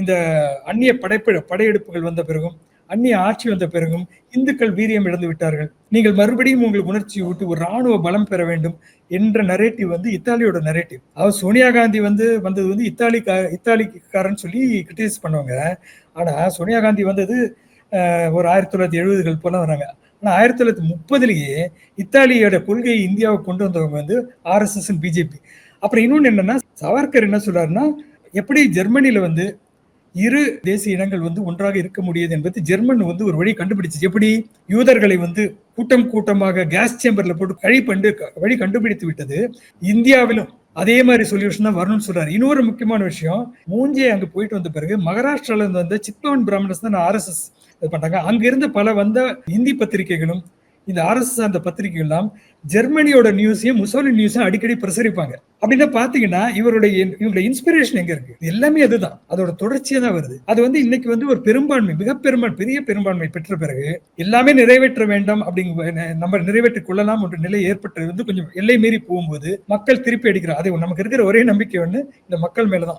இந்த அந்நிய படைப்பு படையெடுப்புகள் வந்த பிறகும் அந்நிய ஆட்சி வந்த பிறகும் இந்துக்கள் வீரியம் இழந்து விட்டார்கள். நீங்கள் மறுபடியும் உங்களுக்கு உணர்ச்சி விட்டு ஒரு ராணுவ பலம் பெற வேண்டும் என்ற நரேட்டிவ் வந்து இத்தாலியோட நரேட்டிவ் அவர் சோனியா காந்தி வந்து வந்தது வந்து இத்தாலி இத்தாலிக்காரன் சொல்லி கிரிட்டிசைஸ் பண்ணுவாங்க. ஆனால் சோனியா காந்தி வந்தது ஒரு ஆயிரத்தி தொள்ளாயிரத்தி எழுபதுகள் போல வராங்க. ஆனால் ஆயிரத்தி தொள்ளாயிரத்தி முப்பதுலேயே இத்தாலியோட கொள்கையை இந்தியாவுக்கு கொண்டு வந்தவங்க வந்து ஆர்எஸ்எஸ் பிஜேபி அப்புறம் இன்னொன்று என்னன்னா சவர்கர் என்ன சொல்றாருன்னா எப்படி ஜெர்மனியில் வந்து இரு தேசிய இனங்கள் வந்து ஒன்றாக இருக்க முடியாது என்பது ஜெர்மன் வந்து ஒரு வழி கண்டுபிடிச்சு. எப்படி? யூதர்களை வந்து கூட்டம் கூட்டமாக கேஸ் சேம்பர்ல போட்டு வழி பண்டு வழி கண்டுபிடித்து விட்டது. இந்தியாவிலும் அதே மாதிரி சொல்யூஷன் தான் வரணும்னு சொல்றாரு. இன்னொரு முக்கியமான விஷயம் மூஞ்சியை அங்க போயிட்டு வந்த பிறகு மகாராஷ்டிரால இருந்து வந்த சித்பவன் பிராமணஸ் தான் ஆர்எஸ்எஸ் இது பண்றாங்க. அங்கிருந்து பல வந்த இந்தி பத்திரிகைகளும் இந்த ஆர்எஸ் அந்த பத்திரிகை எல்லாம் ஜெர்மனியோட நியூஸையும் முசோலி நியூஸையும் அடிக்கடி பிரசரிப்பாங்க. அப்படின்னா பாத்தீங்கன்னா இவருடைய இவருடைய இன்ஸ்பிரேஷன் எங்க இருக்கு? எல்லாமே அதுதான். அதோட தொடர்ச்சியா தான் வருது. அது வந்து இன்னைக்கு வந்து ஒரு பெரும்பான்மை மிக பெரிய பெரும்பான்மை பெற்ற பிறகு எல்லாமே நிறைவேற்ற வேண்டாம் அப்படிங்க நம்ம நிறைவேற்றிக் கொள்ளலாம் என்ற நிலை ஏற்பட்டது வந்து கொஞ்சம் எல்லை மீறி போகும்போது மக்கள் திருப்பி அடிக்கிறார் அது நமக்கு இருக்கிற ஒரே நம்பிக்கை ஒன்று இந்த மக்கள் மேலதான்.